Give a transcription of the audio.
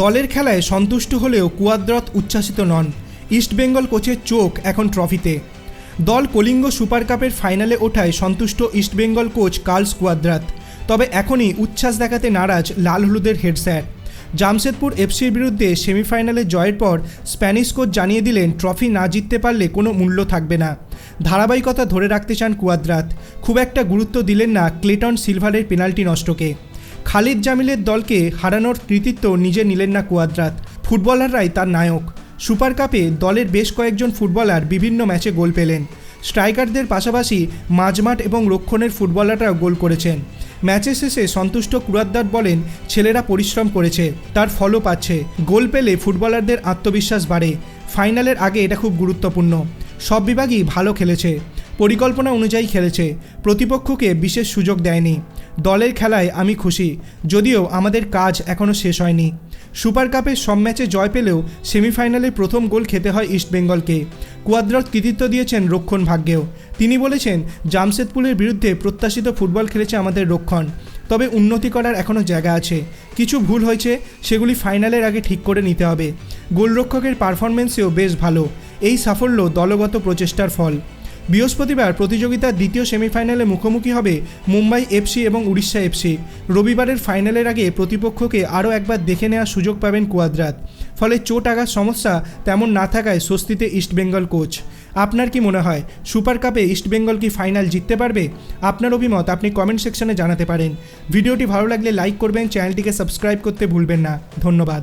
দলের খেলায় সন্তুষ্ট হলেও কুয়াদ্রত উচ্ছ্বাসিত নন। ইস্টবেঙ্গল কোচের চোখ এখন ট্রফিতে। দল কলিঙ্গ সুপার কাপের ফাইনালে ওঠায় সন্তুষ্ট ইস্টবেঙ্গল কোচ কার্লস কুয়াদ্রাত। তবে এখনই উচ্ছ্বাস দেখাতে নারাজ লাল হলুদের হেড স্যার। জামশেদপুর এফসির বিরুদ্ধে সেমিফাইনালে জয়ের পর স্প্যানিশ কোচ জানিয়ে দিলেন, ট্রফি না জিততে পারলে কোনো মূল্য থাকবে না। ধারাবাহিকতা ধরে রাখতে চান কুয়াদ্রাত। খুব একটা গুরুত্ব দিলেন না ক্লেটন সিলভারের পেনাল্টি নষ্টকে। খালিদ জামিলের দলকে হারানোর কৃতিত্ব নিজে নিলেন না কুয়াদ্রাত। ফুটবলাররাই তার নায়ক। সুপার কাপে দলের বেশ কয়েকজন ফুটবলার বিভিন্ন ম্যাচে গোল পেলেন। স্ট্রাইকারদের পাশাপাশি মাঝমাঠ এবং রক্ষণের ফুটবলাররাও গোল করেছেন। ম্যাচের শেষে সন্তুষ্ট কুরাদ্দার বলেন, ছেলেরা পরিশ্রম করেছে, তার ফলও পাচ্ছে। গোল পেলে ফুটবলারদের আত্মবিশ্বাস বাড়ে। ফাইনালের আগে এটা খুব গুরুত্বপূর্ণ। সব বিভাগই ভালো খেলেছে। পরিকল্পনা অনুযায়ী খেলেছে। প্রতিপক্ষকে বিশেষ সুযোগ দেয়নি। দলের খেলায় আমি খুশি, যদিও আমাদের কাজ এখনও শেষ হয়নি। সুপার কাপের সব ম্যাচে জয় পেলেও সেমিফাইনালে প্রথম গোল খেতে হয় ইস্টবেঙ্গলকে কুয়াদ্রত কৃতিত্ব দিয়েছেন রক্ষণ ভাগ্যেও। তিনি বলেছেন, জামশেদপুরের বিরুদ্ধে প্রত্যাশিত ফুটবল খেলেছে আমাদের রক্ষণ। তবে উন্নতি করার এখনও জায়গা আছে। কিছু ভুল হয়েছে, সেগুলি ফাইনালের আগে ঠিক করে নিতে হবে। গোলরক্ষকের পারফরমেন্সেও বেশ ভালো। এই সাফল্য দলগত প্রচেষ্টার ফল। বৃহস্পতিবার প্রতিযোগিতার দ্বিতীয় সেমিফাইনালে মুখোমুখি হবে মুম্বাই এফসি এবং উড়িষ্যা এফসি রবিবারের ফাইনালের আগে প্রতিপক্ষকে আরও একবার দেখে নেওয়ার সুযোগ পাবেন কুয়াদ্রাত। ফলে চোট আঘাত সমস্যা তেমন না থাকায় স্বস্তিতে ইস্টবেঙ্গল কোচ। আপনার কি মনে হয়, সুপার কাপে ইস্টবেঙ্গল কি ফাইনাল জিততে পারবে? আপনার অভিমত আপনি কমেন্ট সেকশনে জানাতে পারেন। ভিডিওটি ভালো লাগলে লাইক করবেন, চ্যানেলটিকে সাবস্ক্রাইব করতে ভুলবেন না। ধন্যবাদ।